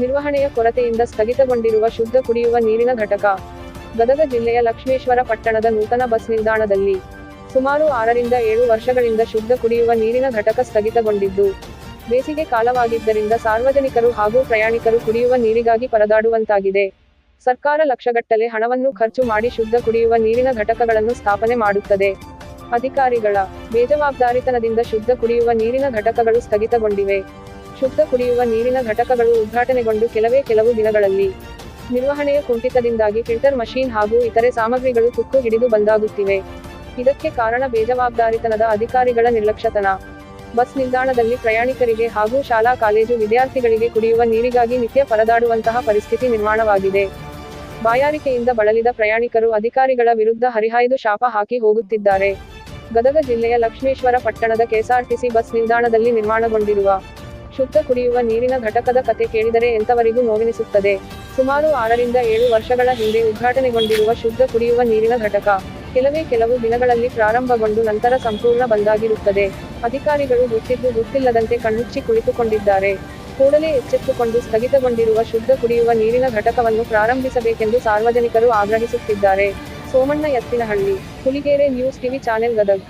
ನಿರ್ವಹಣೆಯ ಕೊರತೆಯಿಂದ ಸ್ಥಗಿತಗೊಂಡಿರುವ ಶುದ್ಧ ಕುಡಿಯುವ ನೀರಿನ ಘಟಕ. ಗದಗ ಜಿಲ್ಲೆಯ ಲಕ್ಷ್ಮೇಶ್ವರ ಪಟ್ಟಣದ ನೂತನ ಬಸ್ ನಿಲ್ದಾಣದಲ್ಲಿ ಸುಮಾರು ಆರರಿಂದ ಏಳು ವರ್ಷಗಳಿಂದ ಶುದ್ಧ ಕುಡಿಯುವ ನೀರಿನ ಘಟಕ ಸ್ಥಗಿತಗೊಂಡಿದ್ದು, ಬೇಸಿಗೆ ಕಾಲವಾಗಿದ್ದರಿಂದ ಸಾರ್ವಜನಿಕರು ಹಾಗೂ ಪ್ರಯಾಣಿಕರು ಕುಡಿಯುವ ನೀರಿಗಾಗಿ ಪರದಾಡುವಂತಾಗಿದೆ. ಸರ್ಕಾರ ಲಕ್ಷಗಟ್ಟಲೆ ಹಣವನ್ನು ಖರ್ಚು ಮಾಡಿ ಶುದ್ಧ ಕುಡಿಯುವ ನೀರಿನ ಘಟಕಗಳನ್ನು ಸ್ಥಾಪನೆ ಮಾಡುತ್ತದೆ. ಅಧಿಕಾರಿಗಳ ಬೇಜವಾಬ್ದಾರಿತನದಿಂದ ಶುದ್ಧ ಕುಡಿಯುವ ನೀರಿನ ಘಟಕಗಳು ಸ್ಥಗಿತಗೊಂಡಿವೆ. ಶುದ್ಧ ಕುಡಿಯುವ ನೀರಿನ ಘಟಕಗಳು ಉದ್ಘಾಟನೆಗೊಂಡು ಕೆಲವೇ ಕೆಲವು ದಿನಗಳಲ್ಲಿ ನಿರ್ವಹಣೆಯ ಕುಂಠಿತದಿಂದಾಗಿ ಫಿಲ್ಟರ್ ಮಷೀನ್ ಹಾಗೂ ಇತರೆ ಸಾಮಗ್ರಿಗಳು ತುಕ್ಕು ಹಿಡಿದು ಬಂದಾಗುತ್ತಿವೆ. ಇದಕ್ಕೆ ಕಾರಣ ಬೇಜವಾಬ್ದಾರಿತನದ ಅಧಿಕಾರಿಗಳ ನಿರ್ಲಕ್ಷ್ಯತನ. ಬಸ್ ನಿಲ್ದಾಣದಲ್ಲಿ ಪ್ರಯಾಣಿಕರಿಗೆ ಹಾಗೂ ಶಾಲಾ, ಕಾಲೇಜು ವಿದ್ಯಾರ್ಥಿಗಳಿಗೆ ಕುಡಿಯುವ ನೀರಿಗಾಗಿ ನಿತ್ಯ ಪರದಾಡುವಂತಹ ಪರಿಸ್ಥಿತಿ ನಿರ್ಮಾಣವಾಗಿದೆ. ಬಾಯಾರಿಕೆಯಿಂದ ಬಳಲಿದ ಪ್ರಯಾಣಿಕರು ಅಧಿಕಾರಿಗಳ ವಿರುದ್ಧ ಹರಿಹಾಯ್ದು ಶಾಪ ಹಾಕಿ ಹೋಗುತ್ತಿದ್ದಾರೆ. ಗದಗ ಜಿಲ್ಲೆಯ ಲಕ್ಷ್ಮೇಶ್ವರ ಪಟ್ಟಣದ ಕೆಎಸ್ಆರ್ಟಿಸಿ ಬಸ್ ನಿಲ್ದಾಣದಲ್ಲಿ ನಿರ್ಮಾಣಗೊಂಡಿರುವ ಶುದ್ಧ ಕುಡಿಯುವ ನೀರಿನ ಘಟಕದ ಕತೆ ಕೇಳಿದರೆ ಎಂತವರಿಗೂ ನೋವೆನಿಸುತ್ತದೆ. ಸುಮಾರು ಆರರಿಂದ ಏಳು ವರ್ಷಗಳ ಹಿಂದೆ ಉದ್ಘಾಟನೆಗೊಂಡಿರುವ ಶುದ್ಧ ಕುಡಿಯುವ ನೀರಿನ ಘಟಕ ಕೆಲವೇ ಕೆಲವು ದಿನಗಳಲ್ಲಿ ಪ್ರಾರಂಭಗೊಂಡು ನಂತರ ಸಂಪೂರ್ಣ ಬಂದಾಗಿರುತ್ತದೆ. ಅಧಿಕಾರಿಗಳು ಗೊತ್ತಿದ್ದು ಗೊತ್ತಿಲ್ಲದಂತೆ ಕಣ್ಣುಚ್ಚಿ ಕುಳಿತುಕೊಂಡಿದ್ದಾರೆ. ಕೂಡಲೇ ಎಚ್ಚೆತ್ತುಕೊಂಡು ಸ್ಥಗಿತಗೊಂಡಿರುವ ಶುದ್ಧ ಕುಡಿಯುವ ನೀರಿನ ಘಟಕವನ್ನು ಪ್ರಾರಂಭಿಸಬೇಕೆಂದು ಸಾರ್ವಜನಿಕರು ಆಗ್ರಹಿಸುತ್ತಿದ್ದಾರೆ. Somanna Ettinahalli Huligere news TV channel Gadag.